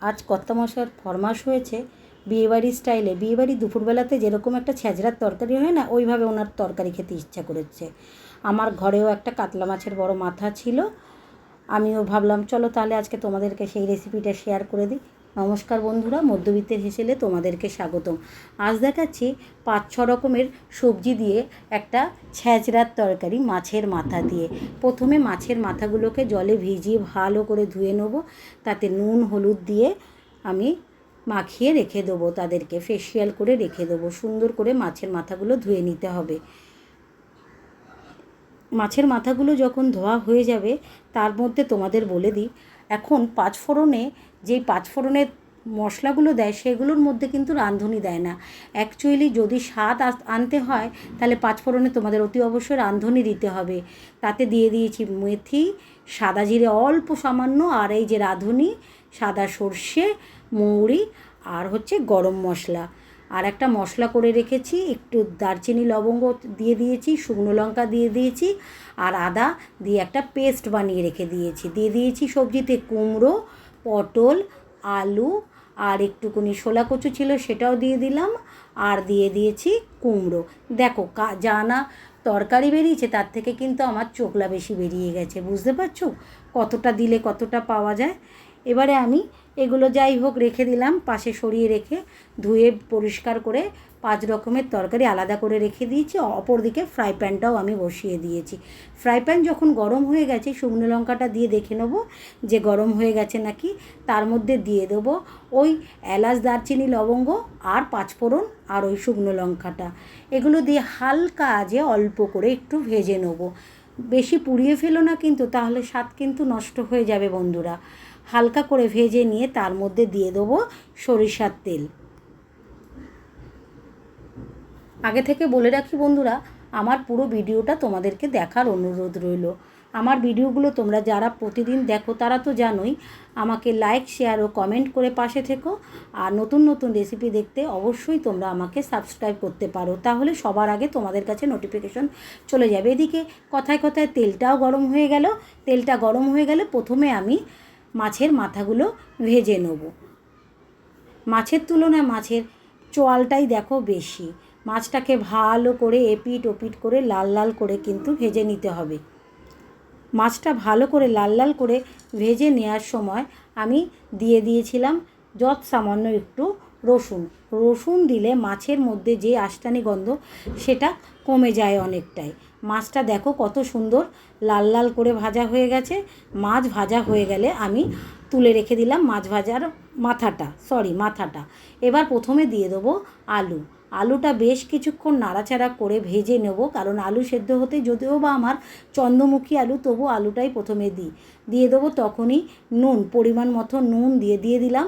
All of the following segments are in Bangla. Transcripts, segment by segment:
আজ কর্তামশার ফরমাস হয়েছে বিয়েবাড়ি স্টাইলে। বিয়েবাড়ি দুপুরবেলাতে যেরকম একটা ছেঁচড়ার তরকারি হয় না, ওইভাবে ওনার তরকারি খেতে ইচ্ছা করেছে। আমার ঘরেও একটা কাতলা মাছের বড় মাথা ছিল। আমিও ভাবলাম, চলো তাহলে আজকে তোমাদেরকে সেই রেসিপিটা শেয়ার করে দিই। নমস্কার বন্ধুরা, মধ্যবিত্তের হেসেলে তোমাদেরকে স্বাগতম। আজ দেখাচ্ছি পাঁচ ছ রকমের সবজি দিয়ে একটা ছ্যাঁচড়ার তরকারি মাছের মাথা দিয়ে। প্রথমে মাছের মাথাগুলোকে জলে ভিজিয়ে ভালো করে ধুয়ে নেব। তাতে নুন, হলুদ দিয়ে আমি মাখিয়ে রেখে দেবো তাদেরকে ফেসিয়াল করে রেখে দেবো। সুন্দর করে মাছের মাথাগুলো ধুয়ে নিতে হবে। মাছের মাথাগুলো যখন ধোয়া হয়ে যাবে, তার মধ্যে তোমাদের বলে দিই এখন পাঁচফোড়নে, যেই পাঁচফোড়নের মশলাগুলো দেয়, সেগুলোর মধ্যে কিন্তু রাঁধুনি দেয় না। অ্যাকচুয়ালি যদি স্বাদ আনতে হয়, তাহলে পাঁচফোড়নে তোমাদের অতি অবশ্যই রাঁধুনি দিতে হবে। তাতে দিয়ে দিয়েছি মেথি, সাদা জিরে অল্প সামান্য, আর এই যে রাঁধুনি, সাদা সর্ষে, মৌরি, আর হচ্ছে গরম মশলা। আর একটা মশলা করে রেখেছি, একটু দারচিনি লবঙ্গ দিয়ে দিয়েছি, শুকনো লঙ্কা দিয়ে দিয়েছি, আর আদা দিয়ে একটা পেস্ট বানিয়ে রেখে দিয়েছি। দিয়ে দিয়েছি সবজিতে কুমড়ো, পটল, আলু, আর একটুকুনি শোলা কচু ছিল সেটাও দিয়ে দিলাম, আর দিয়ে দিয়েছি কুমড়ো। দেখো, কা, যা না তরকারি বেরিয়েছে তার থেকে কিন্তু আমার চোখলা বেশি বেরিয়ে গেছে, বুঝতে পারছ? কতটা দিলে কতটা পাওয়া যায়? এবারে আমি এগুলো যাই হোক রেখে দিলাম, পাশে সরিয়ে রেখে ধুয়ে পরিষ্কার করে পাঁচ রকমের তরকারি আলাদা করে রেখে দিয়েছি। অপরদিকে ফ্রাই প্যানটাও আমি বসিয়ে দিয়েছি। ফ্রাই প্যান যখন গরম হয়ে গেছে, শুকনো লঙ্কাটা দিয়ে দেখে নেব যে গরম হয়ে গেছে নাকি। তার মধ্যে দিয়ে দেবো ওই এলাচ, দারচিনি, লবঙ্গ আর পাঁচফোড়ন আর ওই শুকনো লঙ্কাটা। এগুলো দিয়ে হালকা আজে অল্প করে একটু ভেজে নেব। বেশি পুড়িয়ে ফেলো না কিন্তু, তাহলে স্বাদ কিন্তু নষ্ট হয়ে যাবে বন্ধুরা। হালকা করে ভেজে নিয়ে তার মধ্যে দিয়ে দেবো সরিষার তেল। আগে থেকে বলে রাখি বন্ধুরা, আমার পুরো ভিডিওটা তোমাদেরকে দেখার অনুরোধ রইল। আমার ভিডিওগুলো তোমরা যারা প্রতিদিন দেখো তারা তো জানোই, আমাকে লাইক শেয়ার ও কমেন্ট করে পাশে থেকো। আর নতুন নতুন রেসিপি দেখতে অবশ্যই তোমরা আমাকে সাবস্ক্রাইব করতে পারো। তাহলে সবার আগে তোমাদের কাছে নোটিফিকেশন চলে যাবে। এদিকে কথায় কথায় তেলটাও গরম হয়ে গেল। তেলটা গরম হয়ে গেলে প্রথমে আমি মাছের মাথাগুলো ভেজে নেব। মাছের তুলনায় মাছের চোয়ালটাই দেখো বেশি। মাছটাকে ভালো করে এপিট ওপিট করে লাল লাল করে কিন্তু ভেজে নিতে হবে। মাছটা ভালো করে লাল লাল করে ভেজে নেওয়ার সময় আমি দিয়ে দিয়েছিলাম যত সামান্য একটু রসুন। রসুন দিলে মাছের মধ্যে যে আষ্টানি গন্ধ, সেটা কমে যায় অনেকটাই। মাছটা দেখো কত সুন্দর, লাল লাল করে ভাজা হয়ে গেছে। মাছ ভাজা হয়ে গেলে আমি তুলে রেখে দিলাম মাছ ভাজার মাথাটা সরি মাথাটা। এবার প্রথমে দিয়ে দেবো আলু। আলুটা বেশ কিছুক্ষণ নাড়াচাড়া করে ভেজে নেব, কারণ আলু সেদ্ধ হতে যদিও বা আমার চন্দ্রমুখী আলু, তবু আলুটাই প্রথমে দিই। দিয়ে দেবো তখনই নুন, পরিমাণ মতো নুন দিয়ে দিয়ে দিলাম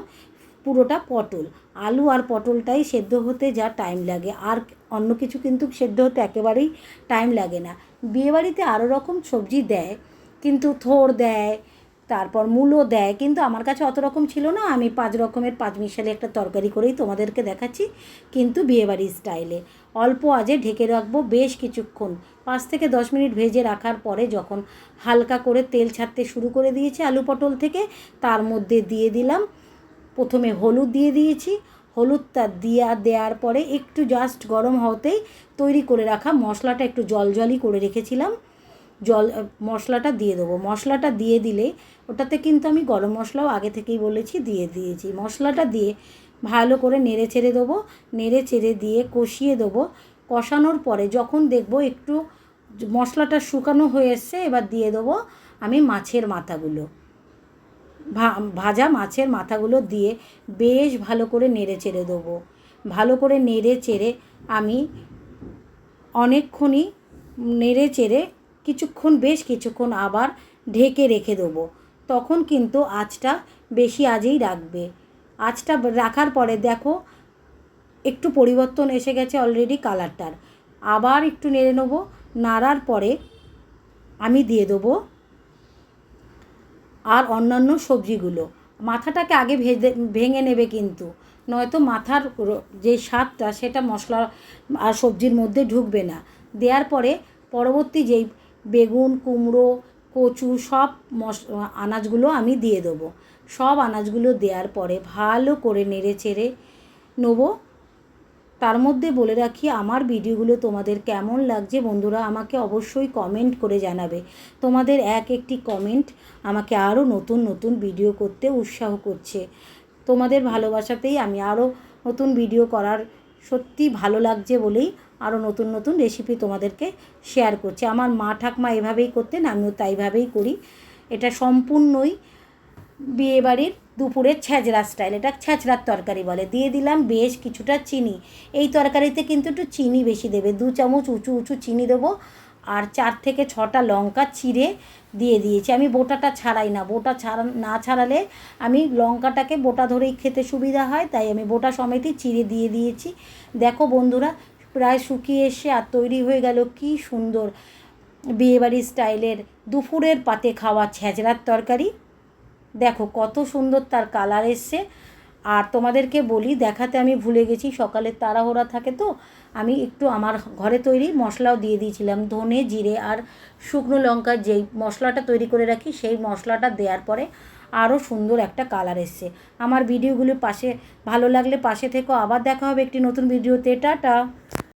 পুরোটা পটল। আলু আর পটলটাই সেদ্ধ হতে যা টাইম লাগে। আর অন্য কিছু কিন্তু সেদ্ধ হতে একেবারেই টাইম লাগে না। বিয়েবাড়িতে আরও রকম সবজি দেয়, কিন্তু থোড় দেয়, তারপর মূলো দেয়, কিন্তু আমার কাছে অত রকম ছিল না। আমি পাঁচ রকমের পাঁচ মিশালি একটা তরকারি করেই তোমাদেরকে দেখাচ্ছি, কিন্তু বিয়েবাড়ির স্টাইলে অল্প আজে ঢেকে রাখব বেশ কিছুক্ষণ। পাঁচ থেকে দশ মিনিট ভেজে রাখার পরে যখন হালকা করে তেল ছাড়তে শুরু করে দিয়েছে আলু পটল থেকে, তার মধ্যে দিয়ে দিলাম প্রথমে হলুদ দিয়ে দিয়েছি। হলুদটা দিয়া দেওয়ার পরে একটু জাস্ট গরম হতেই তৈরি করে রাখা মশলাটা একটু জলজলই করে রেখেছিলাম। জল মশলাটা দিয়ে দেবো। মশলাটা দিয়ে দিলে ওটাতে কিন্তু আমি গরম মশলাও আগে থেকেই বলেছি দিয়ে দিয়েছি। মশলাটা দিয়ে ভালো করে নেড়ে ছেড়ে দেবো। নেড়ে চেড়ে দিয়ে কষিয়ে দেবো। কষানোর পরে যখন দেখব একটু মশলাটা শুকানো হয়ে এসছে, এবার দিয়ে দেবো আমি মাছের মাথাগুলো। ভাজা মাছের মাথাগুলো দিয়ে বেশ ভালো করে নেড়ে চেড়ে দেবো। ভালো করে নেড়ে চেড়ে আমি অনেকক্ষণই নেড়ে চেড়ে কিছুক্ষণ, বেশ কিছুক্ষণ আবার ঢেকে রেখে দেবো। তখন কিন্তু আঁচটা বেশি আজেই রাখবে। আঁচটা রাখার পরে দেখো একটু পরিবর্তন এসে গেছে অলরেডি কালারটার আবার একটু নেড়ে নেব। নাড়ার পরে আমি দিয়ে দেবো আর অন্যান্য সবজিগুলো। মাথাটাকে আগে ভেজে, ভেঙে নেবে কিন্তু। নয়তো মাথার যে স্বাদটা, সেটা মশলা আর সবজির মধ্যে ঢুকবে না। দেওয়ার পরে পরবর্তী যেই বেগুন, কুমড়ো, কচু সব মশ, আনাজগুলো আমি দিয়ে দেবো। সব আনাজগুলো দেওয়ার পরে ভালো করে নেড়ে চেড়ে নেব। তার মধ্যে বলে রাখি, আমার ভিডিওগুলো তোমাদের কেমন লাগছে বন্ধুরা আমাকে অবশ্যই কমেন্ট করে জানাবে। তোমাদের এক একটি কমেন্ট আমাকে আরও নতুন নতুন ভিডিও করতে উৎসাহ করছে। তোমাদের ভালোবাসাতেই আমি আরও নতুন ভিডিও করার সত্যি ভালো লাগছে বলেই আরও নতুন নতুন রেসিপি তোমাদেরকে শেয়ার করছি। আমার মা ঠাকমা এভাবেই করতেন, আমিও তাইভাবেই করি। এটা সম্পূর্ণই বিয়েবাড়ির দুপুরের ছ্যাঁচড়া স্টাইল এটা ছ্যাঁচড়ার তরকারি বলে। দিয়ে দিলাম বেশ কিছুটা চিনি। এই তরকারিতে কিন্তু একটু চিনি বেশি দেবে। দু চামচ উঁচু উঁচু চিনি দেবো আর চার থেকে ছটা লঙ্কা চিড়ে দিয়ে দিয়েছি। আমি বোটাটা ছাড়াই না। বোটা ছাড়া, না ছাড়ালে আমি লঙ্কাটাকে বোটা ধরেই খেতে সুবিধা হয়, তাই আমি বোটা সমেতই চিড়ে দিয়ে দিয়েছি। দেখো বন্ধুরা, প্রায় শুকিয়ে এসে আর তৈরি হয়ে গেল কি সুন্দর বিয়েবাড়ির স্টাইলের দুপুরের পাতে খাওয়া ছ্যাঁচড়ার তরকারি। দেখো কত সুন্দর তার কালার এসছে। আর তোমাদেরকে বলি, দেখাতে আমি ভুলে গেছি সকালের তাড়াহুড়া থাকে তো, আমি একটু আমার ঘরে তৈরি মশলাও দিয়ে দিয়েছিলাম, ধনে, জিরে আর শুকনো লঙ্কার যেই মশলাটা তৈরি করে রাখি, সেই মশলাটা দেওয়ার পরে আরও সুন্দর একটা কালার এসছে। আমার ভিডিওগুলো পাশে, ভালো লাগলে পাশে থেকেও আবার দেখা হবে একটি নতুন ভিডিওতে, টাটা।